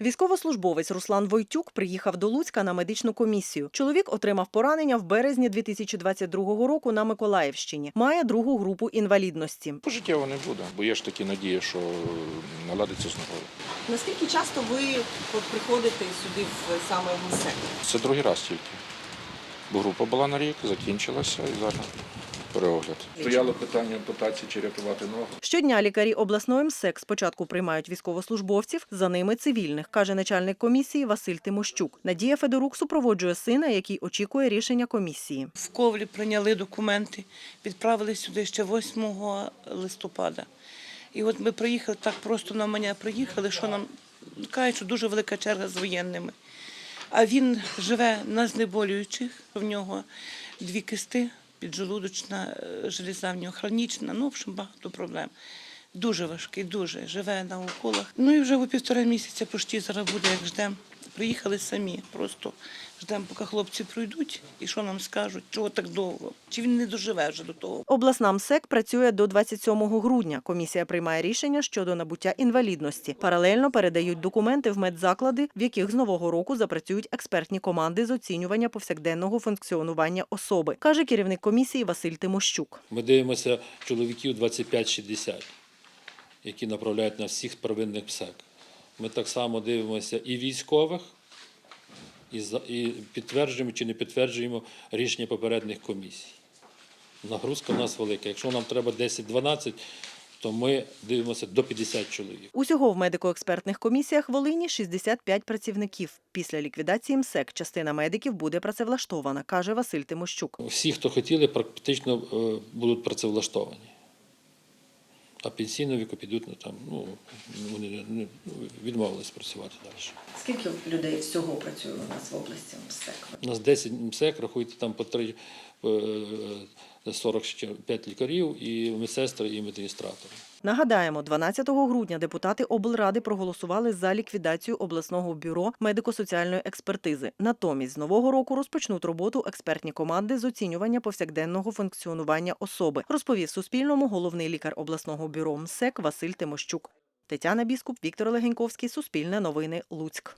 Військовослужбовець Руслан Войтюк приїхав до Луцька на медичну комісію. Чоловік отримав поранення в березні 2022 року на Миколаївщині. Має другу групу інвалідності. Пожиттєво не буде, бо є ж такі надії, що наладиться з ногою. Наскільки часто ви приходите сюди в саме в МСЕК? Це другий раз тільки. Бо група була на рік, закінчилася і зараз переогляд. Стояло питання ампутації чи рятувати ногу. Щодня лікарі обласної МСЕК спочатку приймають військовослужбовців, за ними цивільних, каже начальник комісії Василь Тимощук. Надія Федорук супроводжує сина, який очікує рішення комісії. В Ковлі прийняли документи, відправили сюди ще 8 листопада. І от ми приїхали так просто на мене приїхали, що нам кажуть, що дуже велика черга з воєнними. А він живе на знеболюючих, в нього дві кисти, піджелудочна е, железа, в нього хронічна, ну, в общем, багато проблем. Дуже важкий, дуже. Живе на уколах. Ну і вже у півтора місяця почти зараз буде, як ждемо. Приїхали самі, просто ждемо, поки хлопці пройдуть і що нам скажуть, чого так довго. Чи він не доживе вже до того. Обласна МСЕК працює до 27 грудня. Комісія приймає рішення щодо набуття інвалідності. Паралельно передають документи в медзаклади, в яких з нового року запрацюють експертні команди з оцінювання повсякденного функціонування особи, каже керівник комісії Василь Тимощук. Ми дивимося чоловіків 25-60, які направляють на всіх первинних ПСЕК. Ми так само дивимося і військових, і, підтверджуємо чи не підтверджуємо рішення попередніх комісій. Нагрузка в нас велика. Якщо нам треба 10-12, то ми дивимося до 50 чоловік. Усього в медико-експертних комісіях Волині 65 працівників. Після ліквідації МСЕК частина медиків буде працевлаштована, каже Василь Тимощук. Всі, хто хотіли, практично е, будуть працевлаштовані. А пенсійного віку підуть ну, там, ну, вони не- відмовились працювати далі. Скільки людей всього працює у нас в області МСЕК? У нас 10 МСЕК, рахуйте там по 3, е, 45 лікарів, і медсестри, і адміністратори. Нагадаємо, 12 грудня депутати облради проголосували за ліквідацію обласного бюро медико-соціальної експертизи. Натомість з нового року розпочнуть роботу експертні команди з оцінювання повсякденного функціонування особи, розповів Суспільному головний лікар обласного бюро МСЕК Василь Тимощук. Тетяна Біскуп, Віктор Легеньковський, Суспільне новини, Луцьк.